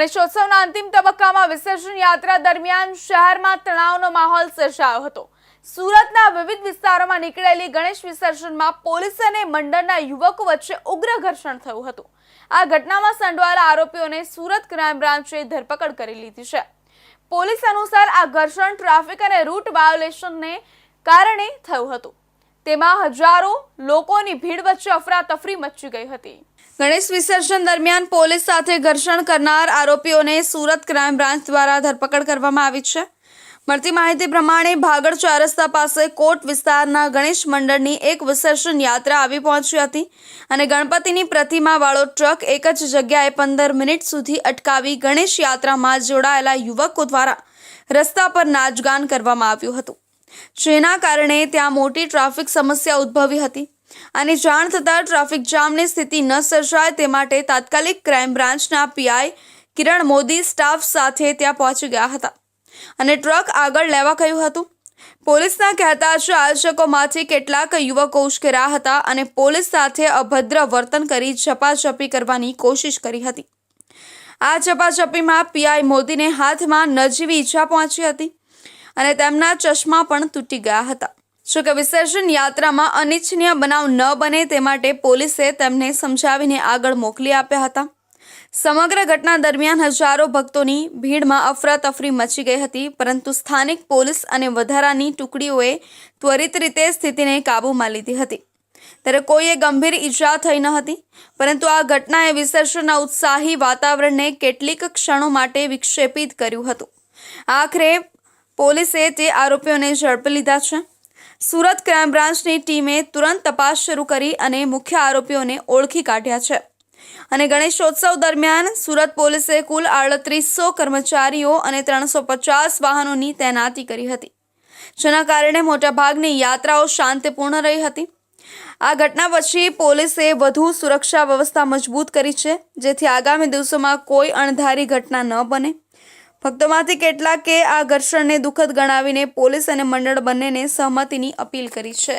ગણેશોત્સવના અંતિમ તબક્કામાં વિસર્જન યાત્રા દરમિયાન શહેરમાં તણાવનો માહોલ સર્જાયો હતો. સુરતના વિવિધ વિસ્તારોમાં નીકળેલી ગણેશ વિસર્જનમાં પોલીસ અને મંડળના યુવકો વચ્ચે ઉગ્ર ઘર્ષણ થયું હતું. આ ઘટનામાં સંડવાયેલા આરોપીઓને સુરત ક્રાઇમ બ્રાન્ચે ધરપકડ કરી લીધી છે. પોલીસ અનુસાર આ ઘર્ષણ ટ્રાફિક અને રૂટ વાયોલેશનને કારણે થયું હતું. તેમાં હજારો લોકોની ભીડ વચ્ચે અફરાતફરી મચી ગઈ હતી. ગણેશ વિસર્જન દરમિયાન પોલીસ સાથે ઘર્ષણ કરનાર આરોપીઓને સુરત ક્રાઇમ બ્રાન્ચ દ્વારા ધરપકડ કરવામાં આવી છે. મળતી માહિતી પ્રમાણે ભાગળ ચાર પાસે કોટ વિસ્તારના ગણેશ મંડળની એક વિસર્જન યાત્રા આવી પહોંચી હતી અને ગણપતિની પ્રતિમાવાળો ટ્રક એક જ જગ્યાએ પંદર મિનિટ સુધી અટકાવી ગણેશ યાત્રામાં જોડાયેલા યુવકો દ્વારા રસ્તા પર નાચગાન કરવામાં આવ્યું હતું. જેના કારણે ત્યાં મોટી ટ્રાફિક સમસ્યા ઉદ્ભવી હતી. અને જાણ થતાં ટ્રાફિક જામની સ્થિતિ ન સર્જાય તે માટે તાત્કાલિક ક્રાઇમ બ્રાન્ચના પીઆઈ કિરણ મોદી સ્ટાફ સાથે ત્યાં પહોંચી ગયા હતા અને ટ્રક આગળ લેવા કહ્યું હતું. પોલીસના કહેતા જ આયોજકોમાંથી કેટલાક યુવકો ઉશ્કેરા હતા અને પોલીસ સાથે અભદ્ર વર્તન કરી ઝપાઝપી કરવાની કોશિશ કરી હતી. આ ઝપાઝપીમાં પીઆઈ મોદીને હાથમાં નજીવી ઈજા પહોંચી હતી. અને તેમના ચશ્મા પણ તૂટી ગયા હતા. જો કે વિસર્જન યાત્રામાં અનિચ્છનીય બનાવ ન બને તે માટે પોલીસે તેમને સમજાવીને આગળ મોકલી આપ્યા હતા. સમગ્ર ઘટના દરમિયાન હજારો ભક્તોની ભીડમાં અફરાતફરી મચી ગઈ હતી, પરંતુ સ્થાનિક પોલીસ અને વધારાની ટુકડીઓએ ત્વરિત રીતે સ્થિતિને કાબૂમાં લીધી હતી. ત્યારે કોઈએ ગંભીર ઈજા થઈ ન હતી, પરંતુ આ ઘટનાએ વિસર્જનના ઉત્સાહી વાતાવરણને કેટલીક ક્ષણો માટે વિક્ષેપિત કર્યું હતું. આખરે પોલીસે તે આરોપીઓને ઝડપી લીધા છે, સુરત ક્રાઇમ બ્રાન્ચની ટીમે તુરંત તપાસ શરૂ કરી અને મુખ્ય આરોપીઓને ઓળખી કાઢ્યા છે. અને ગણેશોત્સવ દરમિયાન સુરત પોલીસે કુલ આડત્રીસો કર્મચારીઓ અને ત્રણસો પચાસ વાહનોની તૈનાતી કરી હતી, જેના કારણે મોટાભાગની યાત્રાઓ શાંતિપૂર્ણ રહી હતી. આ ઘટના પછી પોલીસે વધુ સુરક્ષા વ્યવસ્થા મજબૂત કરી છે, જેથી આગામી દિવસોમાં કોઈ અણધારી ઘટના ન બને. ભક્તોમાંથી કેટલાકે આ ઘર્ષણને દુઃખદ ગણાવીને પોલીસ અને મંડળ બંનેને સહમતિની અપીલ કરી છે.